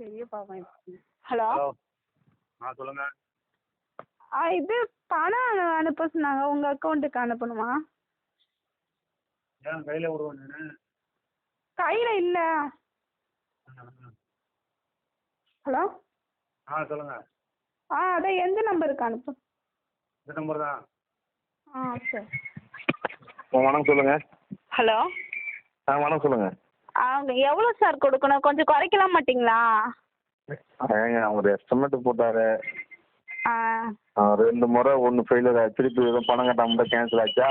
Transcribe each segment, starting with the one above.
பெரிய பாவம் ஹலோ? ஆ சொல்லுங்க. ஆ இது பணம் அனுப்ப சொன்னாங்க. உங்கள் அக்கௌண்ட்டுக்கு அனுப்பணுமா? ஏன் கையில் விடுவேன் நான்? கையில் இல்லை. ஹலோ? ஆ சொல்லுங்க. ஆ அதான் எந்த நம்பருக்கு அனுப்பு? இந்த நம்பர் தான். ஆ சரி. வணக்கம் சொல்லுங்க. ஹலோ? ஆ வணக்கம் சொல்லுங்க. எவ்வளோ சார் கொடுக்கணும்? கொஞ்சம் குறைக்கலாம் மாட்டிங்களா? ஏங்க அவர் எஸ்டிமேட் போட்டாரு. ரெண்டு முறை ஒன்று ஃபெயிலியர் ஆச்சு திருப்பி எதுவும் பணம் கட்டாம கேன்சல் ஆச்சா?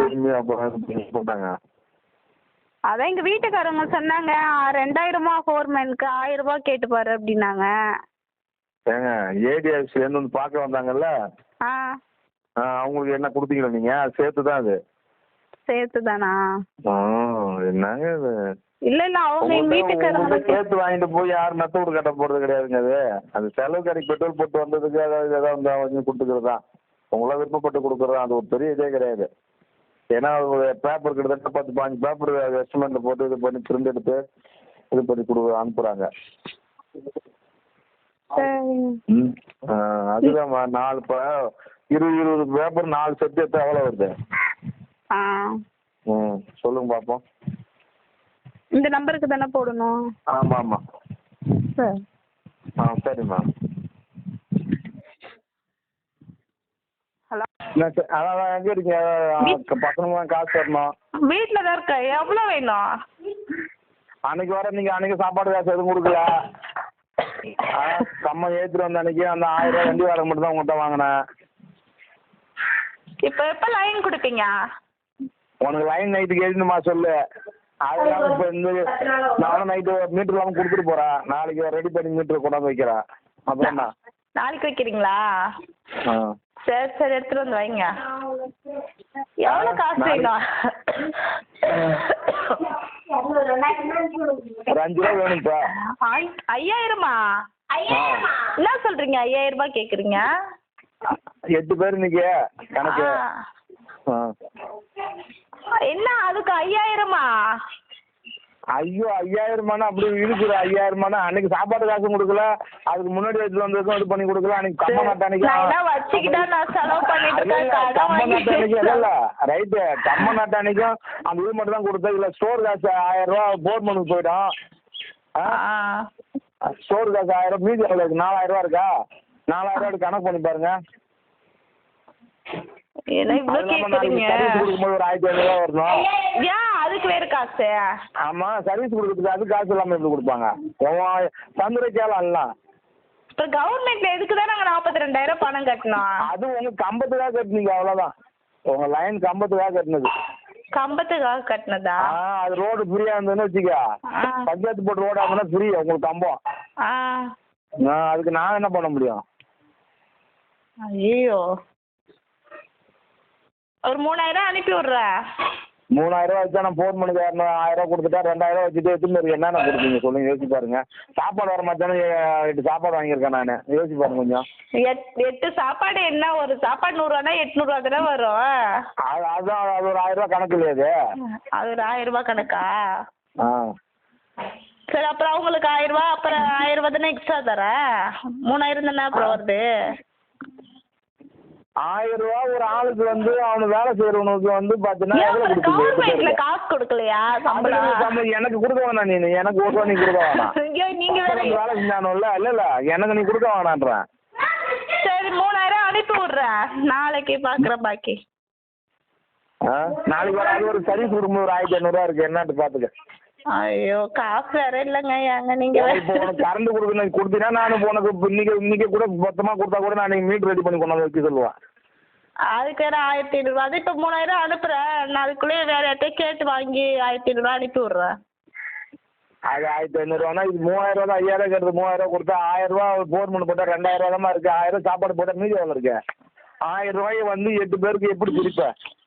திரும்பி அப்புறம் போட்டாங்க. அதான் எங்கள் வீட்டுக்காரங்க சொன்னாங்க ரெண்டாயிரமா ஃபோர்மேனுக்கு ஆயிரம் ரூபாய் கேட்டுப்பாரு அப்படின்னாங்க. ஏங்க ஏடிஎஃப்சிலேருந்து வந்து பார்க்க வந்தாங்கல்ல? அவங்களுக்கு என்ன கொடுத்தீங்களா நீங்கள் அது சேர்த்து தான் அது. சேர்த்து தானா என்னங்க இது? இல்லை இல்லை அவங்க வீட்டுக்காரங்க உங்கள்ட்ட சேர்த்து வாங்கிட்டு போய் யாரும் வீடு கட்ட போகிறது கிடையாதுங்க அது. அது செலவு கடைக்கு பெட்ரோல் போட்டு வந்ததுக்கு அதாவது ஏதாவது வந்து அவங்க கொடுத்துக்கிறது. உங்களா விருப்பப்பட்டு கொடுக்குறது அது ஒரு பெரிய இதே கிடையாது. ஏன்னா பேப்பர் கிட்டத்தட்ட பத்து பாஞ்சு பேப்பர் எஸ்டிமேட்டில் போட்டு இது பண்ணி பிரிண்ட் எடுத்து இது பண்ணி கொடு அனுப்புகிறாங்க சரிங்க. ம் ஆ, அதுதான்மா நாலு இப்போ இருபது இருபது பேப்பர் நாலு செட் எடுத்து எவ்வளோ வருது? ம் சொல்லுங்க பார்ப்போம் இந்த நம்பருக்கு தானே போடணும்? ஆமாம் ஆமாம் சரி. ஆ சரிம்மா ஹலோ. என்ன சார் அதான் எங்கே இருக்கீங்க? பசங்க காசு தரணும். வீட்டில் தான் இருக்கேன். எவ்வளோ வேணும்? அன்னைக்கு வர அன்னைக்கு சாப்பாடு காசு எதுவும் கொடுக்கல. ஆ கம்மல் ஏற்றிட்டு வந்த அன்னைக்கு அந்த ஆயிரம் வண்டி வாடகை மட்டும் தான் உங்கள்கிட்ட வாங்கினேன். இப்போ எப்போ லைன் கொடுப்பீங்க? உனக்கு லைன் நைட்டுக்கு எழுதணுமா சொல்லு. அது இல்லாமல் இப்போ இந்த நானும் நைட்டு மீட்ரு இல்லாமல் கொடுத்துட்டு போகிறேன் நாளைக்கு ரெடி பண்ணி மீட்ரு கொண்டாந்து வைக்கிறேன். அப்புறம் என்ன நாளைக்கு வைக்கிறீங்களா? சரி சரி எடுத்துட்டு வந்து வைங்க. எவ்வளோ காசு வேணும்? ஒரு அஞ்சு ரூபா வேணும்ப்பா ஐயாயிரமா? என்ன சொல்றீங்க? ஐயாயிரம் ரூபாய் கேக்குறீங்க? எட்டு பேர் இன்னைக்கு கணக்கு. என்ன அதுக்கு ஐயாயிரமா? ஐயோ ஐயாயிரமானா அப்படி இருக்குது ஐயாயிரமானா அன்னைக்கு சாப்பாடு காசும் கொடுக்கல. அதுக்கு முன்னாடி எடுத்து வந்ததுக்கும் இது பண்ணி கொடுக்கல. அன்னைக்கு கம்ம நாட்டு அன்னைக்கு நான் என்ன வச்சுக்கிட்டா நான் செலவு பண்ணிட்டு இல்ல ரைட்டு. கம்ம நாட்டு அன்னைக்கும் அந்த இது மட்டும் தான் கொடுத்தேன். இல்ல ஸ்டோர் காசு ஆயிரம் ரூபா போர்மனுக்கு போயிடும் ஆ? ஸ்டோர் காசு ஆயிரம் மீதி எவ்வளோ இருக்கு? நாலாயிரம் ரூபா இருக்கா? நாலாயிரம் ரூபா கணக்கு பண்ணி பாருங்க. என்ன இவ்வளோ ஒரு ஆயிரத்தி ஐநூறுவா வரணும். ஏன் அதுக்கு வேற காசு. ஆமா சர்வீஸ் கொடுக்கறதுக்கு அது காசு இல்லாம எப்படி கொடுப்பாங்க? தந்துரை கேளாம்லாம் இப்போ கவர்மெண்ட்ல எதுக்கு தான் நாங்கள் நாற்பத்தி ரெண்டாயிரம் பணம் கட்டணும் அது உங்க கம்பத்துக்காக கட்டினீங்க அவ்வளவுதான். உங்க லைன் கம்பத்துக்காக கட்டினது. கம்பத்துக்காக கட்டினதா? ஆ அது ரோடு ஃப்ரீயா இருந்ததுன்னு வச்சுக்க. பஞ்சாயத்து போட்டு ரோடா இருந்தா ஃப்ரீ உங்களுக்கு கம்பம் அதுக்கு நான் என்ன பண்ண முடியும்? ஐயோ ஒரு மூணாயிரம் அனுப்பி விட்றேன் மூணாயிரம் ரூபா வச்சா நான் ஃபோன் பண்ணி தரணும் ஆயிரம் ரூபா கொடுத்துட்டா ரெண்டாயிரம் ரூபா வச்சுட்டு எடுத்துன்னு இருக்கு என்னென்ன கொடுப்பீங்க சொல்லுங்க யோசிச்சு பாருங்க. சாப்பாடு வர மாட்டானே எட்டு சாப்பாடு வாங்கியிருக்கேன் நான். யோசிச்சு பாருங்க கொஞ்சம். எட் எட்டு சாப்பாடு என்ன? ஒரு சாப்பாடு நூறுரூவானா எட்நூறுவா தானே வரும்? அது அதுதான் அது ஒரு ஆயிரம் ரூபா கணக்கு இல்லையா அது? அது ஒரு ஆயிரம் ரூபாய் கணக்கா? ஆ. சரி அப்புறம் அவங்களுக்கு ஆயிரம் ரூபாய் அப்புறம் ஆயிரம் ரூபாய் தானே எக்ஸ்ட்ரா தரேன். மூணாயிரம் தானே அப்புறம் வருது? ஆயிரம் ரூபா ஒரு ஆளுக்கு வந்து அவனு வேலை செய்யறவனுக்கு வந்து பாத்தீங்கன்னா எவ்வளவு கொடுப்பீங்க? காசு கொடுக்கலையா? சம்பளம். எனக்கு கொடுக்க வேணாம் நீ எனக்கு ஒரு நீ கொடுக்க வேணாம். நீங்க வேலை செஞ்சானுல்ல இல்ல இல்ல. எனக்கு நீ கொடுக்க வேணான்றேன். சரி மூணாயிரம் அனுப்பி விட்றேன். நாளைக்கு பார்க்குறேன் பாக்கி. ஆ? நாளைக்கு வர ஒரு சர்வீஸ் கொடுக்கும்போது ஒரு ஆயிரத்தி ஐநூறுரூவா இருக்கு. என்னன்னு பாத்துக்க. ஐயோ காசு வேற இல்லைங்க. ஏங்க நீங்க? கரண்ட் கொடுக்கணும். கொடுத்தீங்கன்னா நான் இப்போ உனக்கு இன்னைக்கு இன்னைக்கு கூட மொத்தமா கொடுத்தா கூட நான் மீட்டர் ரெடி பண்ணி கொண்டாந்து வைக்க சொல்லுவேன். அதுக்கு வேற ஆயிரத்தி ஐநூறுரூவா அது இப்போ மூணாயிரம் அனுப்புறேன். நான் அதுக்குள்ளேயே வேற யார்ட்டையும் கேட்டு வாங்கி ஆயிரத்தி ஐநூறுரூவா அனுப்பி விட்றேன். அது ஆயிரத்தி ஐநூறுவானா இது மூவாயிரம் ரூபா தான் ஐயாயிரம் கேட்டது மூவாயிரம் ரூபா கொடுத்தா ஆயிரம் ரூபா போர் பண்ணி போட்டா ரெண்டாயிரம் ரூபா தான் இருக்கு. ஆயிரம் சாப்பாடு போட்டா மீதி எவ்வளோ இருக்கு? ஆயிரம் ரூபாயை வந்து எட்டு பேருக்கு எப்படி பிரிப்ப?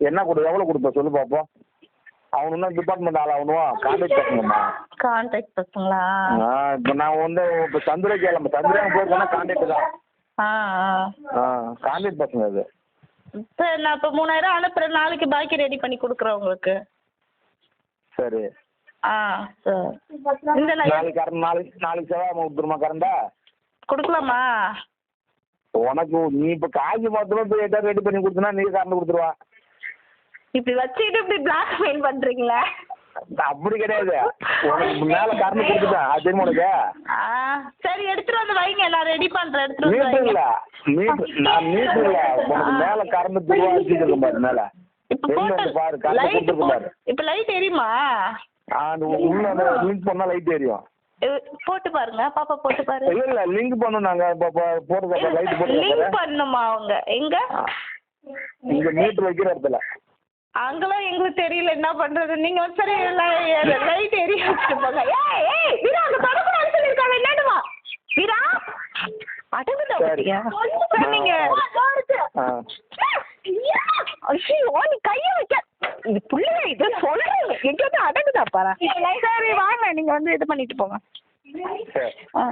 என்ன கொடு எவ்வளோ கொடுப்ப? சொல்லு பார்ப்போம் அவனு இன்னும் டிபார்ட்மெண்ட் ஆள் அவனும் கான்டாக்ட் பண்ணுங்கம்மா கான்டாக்ட் பசங்களா? ஆ இப்போ நான் வந்து இப்போ சந்திர கேளம்ப சந்திரன் போயிருக்கேன்னா கான்டாக்ட் தான். ஆ ஆ. ஆ கான்டாக்ட் பசங்க அது. சரி நான் இப்போ மூணாயிரம் அனுப்புறேன். நாளைக்கு பாக்கி ரெடி பண்ணி கொடுக்குறேன் உங்களுக்கு. சரி. ஆ சரி. இந்த நாளைக்கு கரண்ட் நாளைக்கு நாளைக்கு செவ்வாய் கொடுத்துருமா கரண்டா? கொடுக்கலாமா? உனக்கு நீ இப்போ காய்ச்சி மொத்தமாக போய் எதாவது ரெடி பண்ணி கொடுத்தனா நீ கரண்ட் கொடுத்துருவா. இப்படி வச்சுக்கிட்டு இப்படி பிளாக்மெயில் பண்றீங்களே? அப்படி கிடையாது. உனக்கு மேலே கரண்ட் கொடுத்துட்டேன். அது தெரியுமா உனக்கு? ஆ சரி எடுத்துட்டு வந்து வைங்க. நான் ரெடி பண்றேன். எடுத்துட்டு வந்து வைங்க. மீட்டர் நான் மீட்டர் இல்ல உனக்கு மேல கரண்ட் துருவா வச்சுருக்கேன் பாரு மேல. பாரு கரண்ட் லைட் கொடுத்துருக்கு பாரு. இப்ப லைட் எரியுமா? அந்த உள்ள அந்த லிங்க் பண்ணா லைட் எரியும். போட்டு பாருங்க பாப்பா போட்டு பாரு. இல்ல இல்ல லிங்க் பண்ணோம் நாங்க இப்போ போட்டு லைட் போட்டு லிங்க் பண்ணுமா அவங்க? எங்க? இங்க மீட்டர் வைக்கிற இடத்துல. அங்கெல்லாம் எங்களுக்கு தெரியல என்ன பண்றது? நீங்க சரி லைட் எரிய வச்சுட்டு போங்க. ஏய் ஏய் வீரா அங்க தொடக்கூடாது சொல்லிருக்காங்க என்னடுமா வீரா அடங்குதா ஆ. ஐயோ. நீ கைய வைக்க. இது புள்ளைய இது சொல்றீங்க எங்கேயாவது அடங்குதா பாரு? சரி வாங்க. நீங்க வந்து இது பண்ணிட்டு போங்க. ஆ.